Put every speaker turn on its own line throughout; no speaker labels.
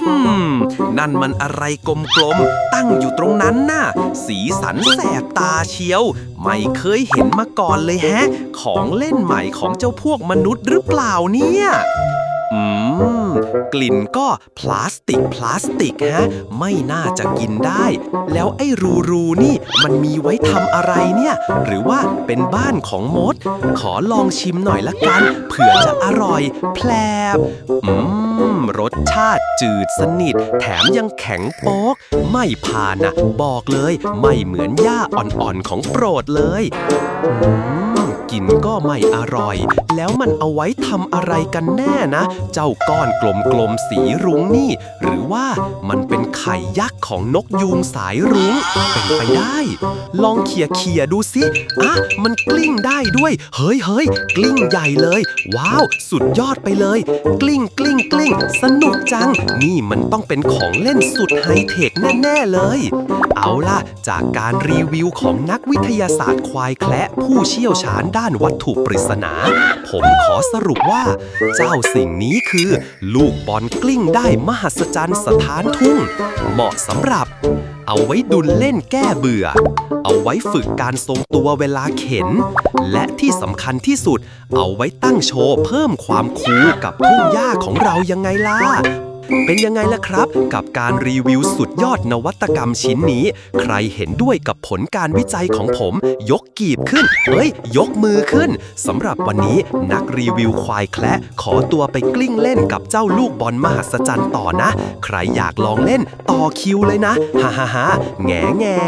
ฮึมนั่นมันอะไรกลมๆ ตั้งอยู่ตรงนั้นน่ะ สีสันแสบตาเชียว ไม่เคยเห็นมาก่อนเลยแฮะ ของเล่นใหม่ของเจ้าพวกมนุษย์หรือเปล่าเนี่ย อืม กลิ่นก็พลาสติกพลาสติกฮะ ไม่น่าจะกินได้ แล้วไอ้รูรูนี่มันมีไว้ทำอะไรเนี่ย หรือว่าเป็นบ้านของมด ขอลองชิมหน่อยละกันเผื่อจะอร่อยแพลบอืมรสชาติจืดสนิท แถมยังแข็งโป๊ก ไม่ผ่านนะบอกเลย ไม่เหมือนหญ้าอ่อนๆของโปรดเลยอืม กินก็ไม่อร่อย แล้วมันเอาไว้ทำอะไรกันแน่นะ เจ้าก้อนกลมๆสีรุ้งนี่ หรือว่ามันเป็นไข่ยักษ์ของนกยูงสายรุ้ง เป็นไปได้ ลองเขี่ยเขี่ยๆดูสิอะมันกลิ้งได้ด้วย เฮ้ยเฮ้ยกลิ้งใหญ่เลย ว้าว สุดยอดไปเลย กลิ้งกลิ้งกลิ้ง สนุกจัง นี่มันต้องเป็นของเล่นสุดไฮเทคแน่ๆเลย เอาล่ะ จากการรีวิวของนักวิทยาศาสตร์ควายแคละผู้เชี่ยวชาญด้านวัตถุปริศนา ผมขอสรุปว่า เจ้าสิ่งนี้คือ ลูกบอลกลิ้งได้มหัศจรรย์สถานทุ่ง เหมาะสำหรับ เอาไว้ดุลเล่นแก้เบื่อ เอาไว้ฝึกการทรงตัวเวลาเข็น และที่สำคัญที่สุด เอาไว้ตั้งโชว์เพิ่มความคูลกับทุ่งหญ้าของเรายังไงล่ะ เป็นยังไงล่ะครับ กับการรีวิวสุดยอดนวัตกรรมชิ้นนี้ ใครเห็นด้วยกับผลการวิจัยของผม ยกกีบขึ้น เอ้ย ยกมือขึ้นสำหรับวันนี้นักรีวิวควายแคละขอตัวไปกลิ้งเล่นกับเจ้าลูกบอลมหัศจรรย์ต่อนะ ใครอยากลองเล่นต่อคิวเลยนะฮ่าฮ่าฮ่าแง่แง่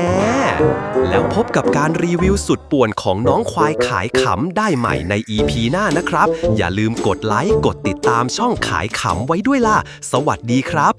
แล้วพบกับการรีวิวสุดป่วนของน้องควายขายขำได้ใหม่ใน EP หน้านะครับ อย่าลืมกดไลค์กดติดตามช่องขายขำไว้ด้วยล่ะสวัสดีครับ